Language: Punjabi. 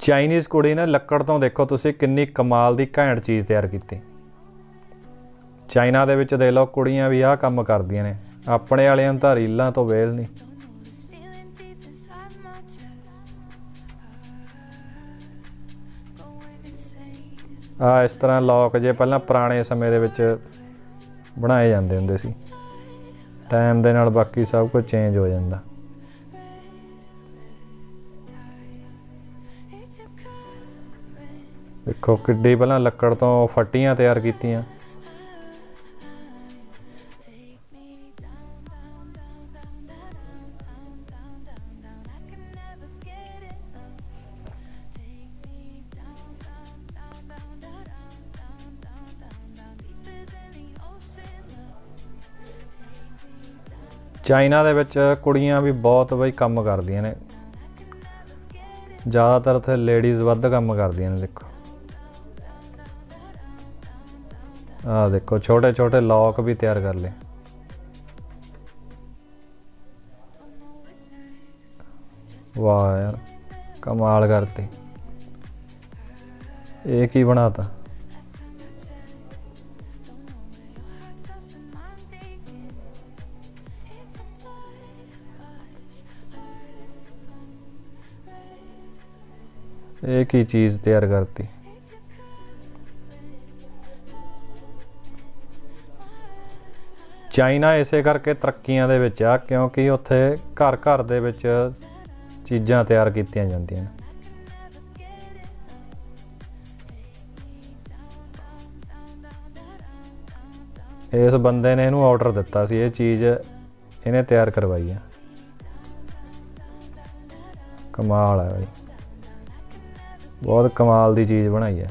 ਚਾਈਨੀਜ਼ ਕੁੜੀ ਨੇ ਲੱਕੜ ਤੋਂ ਦੇਖੋ ਤੁਸੀਂ ਕਿੰਨੀ ਕਮਾਲ ਦੀ ਘੈਂਟ ਚੀਜ਼ ਤਿਆਰ ਕੀਤੀ। ਚਾਈਨਾ ਦੇ ਵਿੱਚ ਦੇਖ ਲਓ ਕੁੜੀਆਂ ਵੀ ਆਹ ਕੰਮ ਕਰਦੀਆਂ ਨੇ। ਆਪਣੇ ਵਾਲਿਆਂ ਨੂੰ ਤਾਂ ਰੀਲਾਂ ਤੋਂ ਵੇਲ ਨਹੀਂ। This ਆ ਇਸ ਤਰ੍ਹਾਂ ਲੋਕ ਜੇ ਪਹਿਲਾਂ ਪੁਰਾਣੇ ਸਮੇਂ ਦੇ ਵਿੱਚ ਬਣਾਏ ਜਾਂਦੇ ਹੁੰਦੇ ਸੀ। ਟਾਈਮ ਦੇ ਨਾਲ ਬਾਕੀ ਸਭ ਕੁਝ ਚੇਂਜ ਹੋ ਜਾਂਦਾ। ਦੇਖੋ ਕਿੱਡੀ ਪਹਿਲਾਂ ਲੱਕੜ ਤੋਂ ਫੱਟੀਆਂ ਤਿਆਰ ਕੀਤੀਆਂ। ਚਾਈਨਾ ਦੇ ਵਿੱਚ ਕੁੜੀਆਂ ਵੀ ਬਹੁਤ ਬਈ ਕੰਮ ਕਰਦੀਆਂ ਨੇ। ਜ਼ਿਆਦਾਤਰ ਉੱਥੇ ਲੇਡੀਜ਼ ਵੱਧ ਕੰਮ ਕਰਦੀਆਂ ਨੇ, ਦੇਖੋ। आ देखो छोटे छोटे लॉक भी तैयार कर ले। वाह, यार, कमाल करते। एक ही बनाता एक ही चीज़ तैयार करती। ਚਾਈਨਾ ਇਸੇ ਕਰਕੇ ਤਰੱਕੀਆਂ ਦੇ ਵਿੱਚ ਆ, ਕਿਉਂਕਿ ਉੱਥੇ ਘਰ ਘਰ ਦੇ ਵਿੱਚ ਚੀਜ਼ਾਂ ਤਿਆਰ ਕੀਤੀਆਂ ਜਾਂਦੀਆਂ ਨੇ। ਇਸ ਬੰਦੇ ਨੇ ਇਹਨੂੰ ਆਰਡਰ ਦਿੱਤਾ ਸੀ, ਇਹ ਚੀਜ਼ ਇਹਨੇ ਤਿਆਰ ਕਰਵਾਈ ਆ। ਕਮਾਲ ਹੈ ਬਾਈ। ਬਹੁਤ ਕਮਾਲ ਦੀ ਚੀਜ਼ ਬਣਾਈ ਹੈ